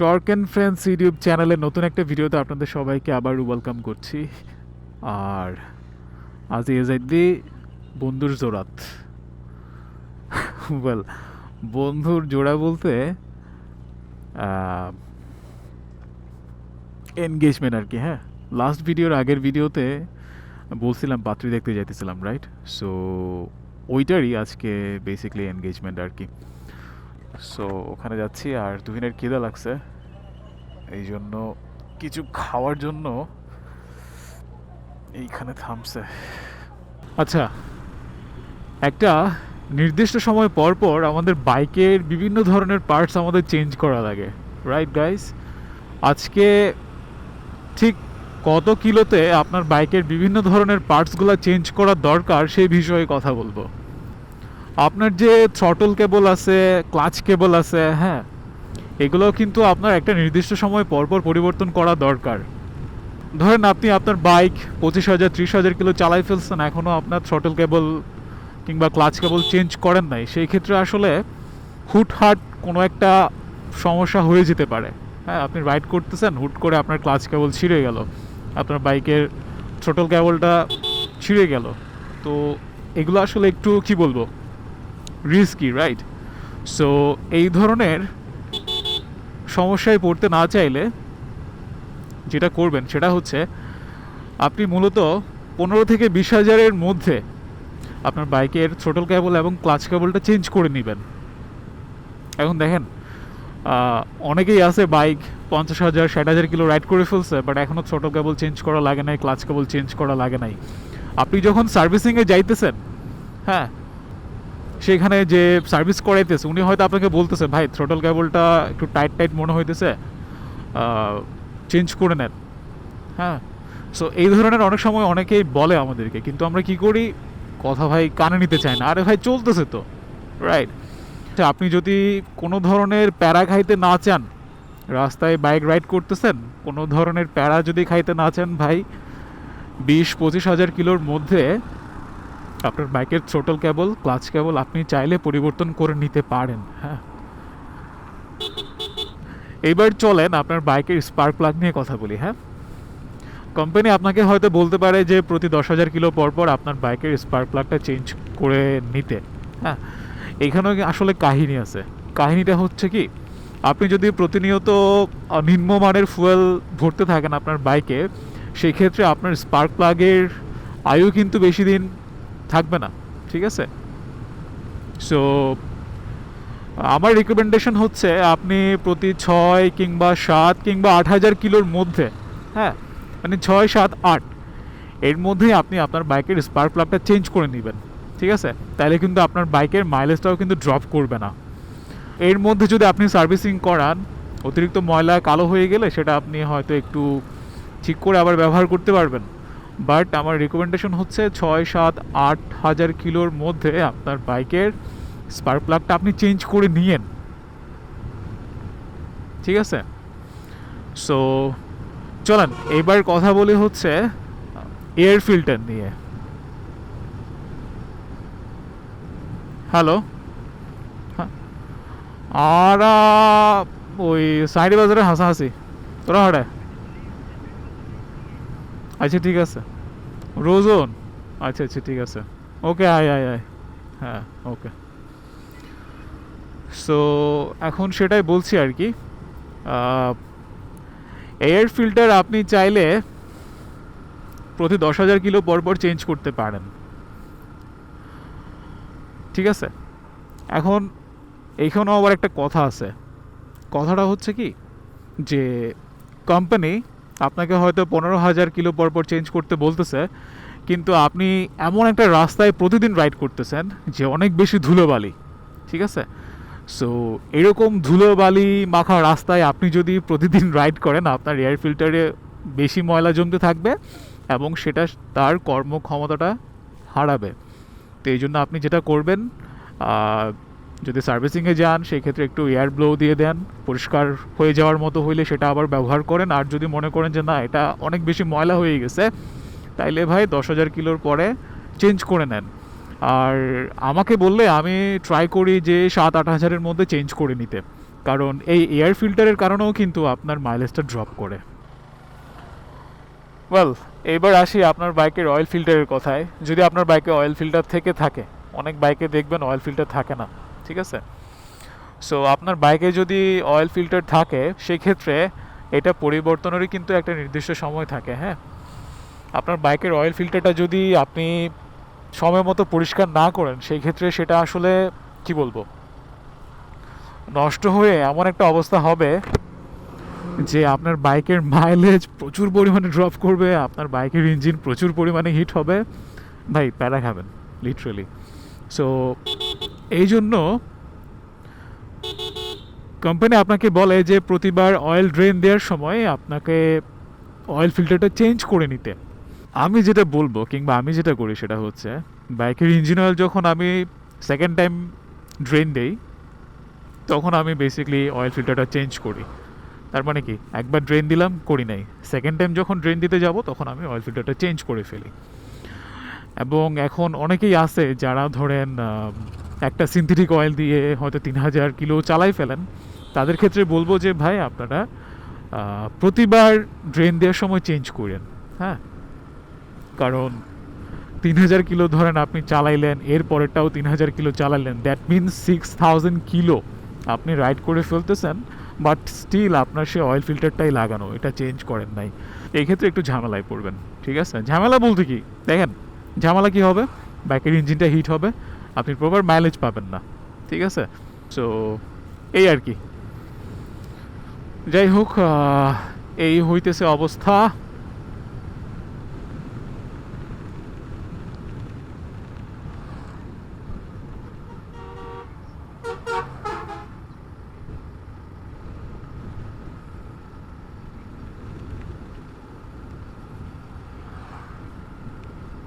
Torque and friends YouTube চ্যানেলের নতুন একটা ভিডিওতে আপনাদের সবাইকে আবার ওয়েলকাম করছি। আর আজ এজাইডলি বন্ধুর জোড়াত ওয়েল বন্ধুর জোড়া বলতে এনগেজমেন্ট আর কি হ্যাঁ। লাস্ট ভিডিওর আগের ভিডিওতে বলছিলাম, পাত্রী দেখতে যাইতেছিলাম রাইট সো ওইটারই আজকে বেসিকলি এনগেজমেন্ট আর কি। সো ওখানে যাচ্ছি আর তুহিনের খিদা লাগছে। এই জন্য কিছু খাওয়ার জন্য এইখানে থামছে। আচ্ছা একটা নির্দিষ্ট সময় পর পর আমাদের বাইকের বিভিন্ন ধরনের পার্টস আমাদের চেঞ্জ করা লাগে। রাইট গাইস আজকে ঠিক কত কিলোতে আপনার বাইকের বিভিন্ন ধরনের পার্টসগুলো চেঞ্জ করা দরকার সেই বিষয়ে কথা বলব। আপনার যে থ্রটল কেবল আছে ক্লাচ কেবল আছে হ্যাঁ এগুলো কিন্তু আপনার একটা নির্দিষ্ট সময় পরপর পরিবর্তন করা দরকার। ধরেন আপনি আপনার বাইক পঁচিশ হাজার, ত্রিশ হাজার কিলো চালাই ফেলছেন এখনও আপনার থ্রটল কেবল কিংবা ক্লাচ কেবল চেঞ্জ করেন নাই, সেই ক্ষেত্রে আসলে হুটহাট কোনো একটা সমস্যা হয়ে যেতে পারে। হ্যাঁ আপনি রাইড করতেছেন, হুট করে আপনার ক্লাচ কেবল ছিঁড়ে গেল, আপনার বাইকের থ্রটল কেবলটা ছিঁড়ে গেল। তো এগুলো আসলে একটু কি বলব? রিস্কি রাইট সো এই ধরনের সমস্যায় পড়তে না চাইলে যেটা করবেন সেটা হচ্ছে আপনি মূলত পনেরো থেকে বিশ হাজারের মধ্যে আপনার বাইকের থ্রোটল কেবল এবং ক্লাচ কেবলটা চেঞ্জ করে নেবেন। এখন দেখেন অনেকেই আছে বাইক পঞ্চাশ হাজার, ষাট হাজার কিলো রাইড করে ফেলছে বাট এখনও থ্রোটল কেবল চেঞ্জ করা লাগে নাই ক্লাচ কেবল চেঞ্জ করা লাগে নাই। আপনি যখন সার্ভিসিংয়ে যাইতেছেন হ্যাঁ সেখানে যে সার্ভিস করাইতেছে, উনি হয়তো আপনাকে বলতেছে, ভাই থ্রোটল কেবলটা একটু টাইট টাইট মনে হইতেছে চেঞ্জ করে নেন। হ্যাঁ? সো এই ধরনের অনেক সময় অনেকেই বলে আমাদেরকে, কিন্তু আমরা কি করি? কথা ভাই কানে নিতে চাই না। আরে ভাই, চলতেছে তো রাইট আপনি যদি কোনো ধরনের প্যারা খাইতে না চান, রাস্তায় বাইক রাইড করতেছেন, কোনো ধরনের প্যারা যদি খাইতে না চান ভাই, বিশ পঁচিশ হাজার কিলোর মধ্যে আপনার বাইকের থ্রোটল কেবল ক্লাচ কেবল আপনি চাইলে পরিবর্তন করে নিতে পারেন হ্যাঁ। এইবার চলেন আপনার বাইকের স্পার্ক প্লাগ নিয়ে কথা বলি হ্যাঁ। কোম্পানি আপনাকে হয়তো বলতে পারে যে প্রতি দশ হাজার কিলো পর পর আপনার বাইকের স্পার্ক প্লাগটা চেঞ্জ করে নিতে হ্যাঁ। এখানেও আসলে কাহিনী আছে? কাহিনীটা হচ্ছে কি, আপনি যদি প্রতিনিয়ত নিম্নমানের ফুয়েল ভরতে থাকেন আপনার বাইকে সেই ক্ষেত্রে আপনার স্পার্ক প্লাগের আয়ু কিন্তু বেশি দিন থাকবে না, ঠিক আছে? সো আমার রিকমেন্ডেশন হচ্ছে আপনি প্রতি ছয় কিংবা সাত কিংবা আট হাজার কিলোর মধ্যে হ্যাঁ? মানে ছয়, সাত, আট, এর মধ্যেই আপনি আপনার বাইকের স্পার্ক প্লাগটা চেঞ্জ করে নেবেন, ঠিক আছে? তাহলে কিন্তু আপনার বাইকের মাইলেজটাও কিন্তু ড্রপ করবে না। এর মধ্যে যদি আপনি সার্ভিসিং করান, অতিরিক্ত ময়লা কালো হয়ে গেলে সেটা আপনি হয়তো একটু ঠিক করে আবার ব্যবহার করতে পারবেন। বাট আমার রিকমেন্ডেশন হচ্ছে ছয়, সাত, আট হাজার কিলোর মধ্যে আপনার বাইকের স্পার্ক প্লাগটা আপনি চেঞ্জ করে নিয়েন। ঠিক আছে? সো চলেন, এবার কথা বলি হচ্ছে এয়ার ফিল্টার নিয়ে। হ্যালো আর ওই সাইডে বাজারে হাসাহাসি। তোরা হড়ে আচ্ছা ঠিক আছে। রোজন? আচ্ছা আচ্ছা ঠিক আছে। ওকে, আয় আয় আয়। হ্যাঁ ওকে। সো এখন সেটাই বলছি আর কি। এয়ার ফিল্টার আপনি চাইলে প্রতি দশ হাজার কিলো পর পর চেঞ্জ করতে পারেন। ঠিক আছে? এখন এইখানেও আবার একটা কথা আছে। কথাটা হচ্ছে কি? যে কোম্পানি আপনাকে হয়তো পনেরো হাজার কিলো পর পর চেঞ্জ করতে বলতেছে, কিন্তু আপনি এমন একটা রাস্তায় প্রতিদিন রাইড করতেছেন যে অনেক বেশি ধুলোবালি, ঠিক আছে? সো এরকম ধুলোবালি মাখা রাস্তায় আপনি যদি প্রতিদিন রাইড করেন, আপনার এয়ার ফিল্টারে বেশি ময়লা জমতে থাকবে এবং সেটা তার কর্মক্ষমতাটা হারাবে। তো এই জন্য আপনি যেটা করবেন যদি সার্ভিসিংয়ে যান, সেই ক্ষেত্রে একটু এয়ার ব্লো দিয়ে দেন, পরিষ্কার হয়ে যাওয়ার মতো হইলে সেটা আবার ব্যবহার করেন। আর যদি মনে করেন যে, না, এটা অনেক বেশি ময়লা হয়ে গেছে, তাইলে ভাই দশ হাজার কিলোর পরে চেঞ্জ করে নেন। আর আমাকে বললে আমি ট্রাই করি যে সাত আট হাজারের মধ্যে চেঞ্জ করে নিতে। কারণ এই এয়ার ফিল্টারের কারণেও কিন্তু আপনার মাইলেজটা ড্রপ করে। ওয়েল এবার আসি আপনার বাইকের অয়েল ফিল্টারের কথায়। যদি আপনার বাইকে অয়েল ফিল্টার থেকে থাকে, অনেক বাইকে দেখবেন অয়েল ফিল্টার থাকে না। ঠিক আছে? সো আপনার বাইকে যদি অয়েল ফিল্টার থাকে, সেক্ষেত্রে এটা পরিবর্তনেরই কিন্তু একটা নির্দিষ্ট সময় থাকে হ্যাঁ? আপনার বাইকের অয়েল ফিল্টারটা যদি আপনি সময় মতো পরিষ্কার না করেন সেই ক্ষেত্রে সেটা আসলে, কি বলব? নষ্ট হয়ে এমন একটা অবস্থা হবে যে আপনার বাইকের মাইলেজ প্রচুর পরিমাণে ড্রপ করবে, আপনার বাইকের ইঞ্জিন প্রচুর পরিমাণে হিট হবে। ভাই, প্যারা খাবেন লিটারেলি সো এই জন্য কোম্পানি আপনাকে বলে যে প্রতিবার অয়েল ড্রেন দেওয়ার সময় আপনাকে অয়েল ফিল্টারটা চেঞ্জ করে নিতে। আমি যেটা বলব কিংবা আমি যেটা করি সেটা হচ্ছে, বাইকের ইঞ্জিন অয়েল যখন আমি সেকেন্ড টাইম ড্রেন দেই, তখন আমি বেসিক্যালি অয়েল ফিল্টারটা চেঞ্জ করি। তার মানে কি? একবার ড্রেন দিলাম, করি নাই। সেকেন্ড টাইম যখন ড্রেন দিতে যাব, তখন আমি অয়েল ফিল্টারটা চেঞ্জ করে ফেলি। এবং এখন অনেকেই আছে যারা ধরেন একটা সিনথেটিক অয়েল দিয়ে হয়তো তিন হাজার কিলো চালাই ফেলেন। তাদের ক্ষেত্রে বলব যে, ভাই, আপনারা প্রতিবার ড্রেন দেওয়ার সময় চেঞ্জ করেন। হ্যাঁ? কারণ তিন হাজার কিলো ধরেন আপনি চালাইলেন এর পরেরটাও তিন হাজার kilo চালাইলেন। That means six thousand kilo আপনি রাইড করে ফেলতেছেন বাট স্টিল আপনার সে অয়েল ফিল্টারটাই লাগানো, এটা চেঞ্জ করেন নাই। এই ক্ষেত্রে একটু ঝামেলায় পড়বেন, ঠিক আছে? ঝামেলা বলতে কি? দেখেন, ঝামেলা কি হবে? বাইকের ইঞ্জিনটা হিট হবে আপনি প্রপার মাইলেজ পাবেন না, ঠিক আছে? সো এই আর কি। যাই হোক এই হইতেছে অবস্থা।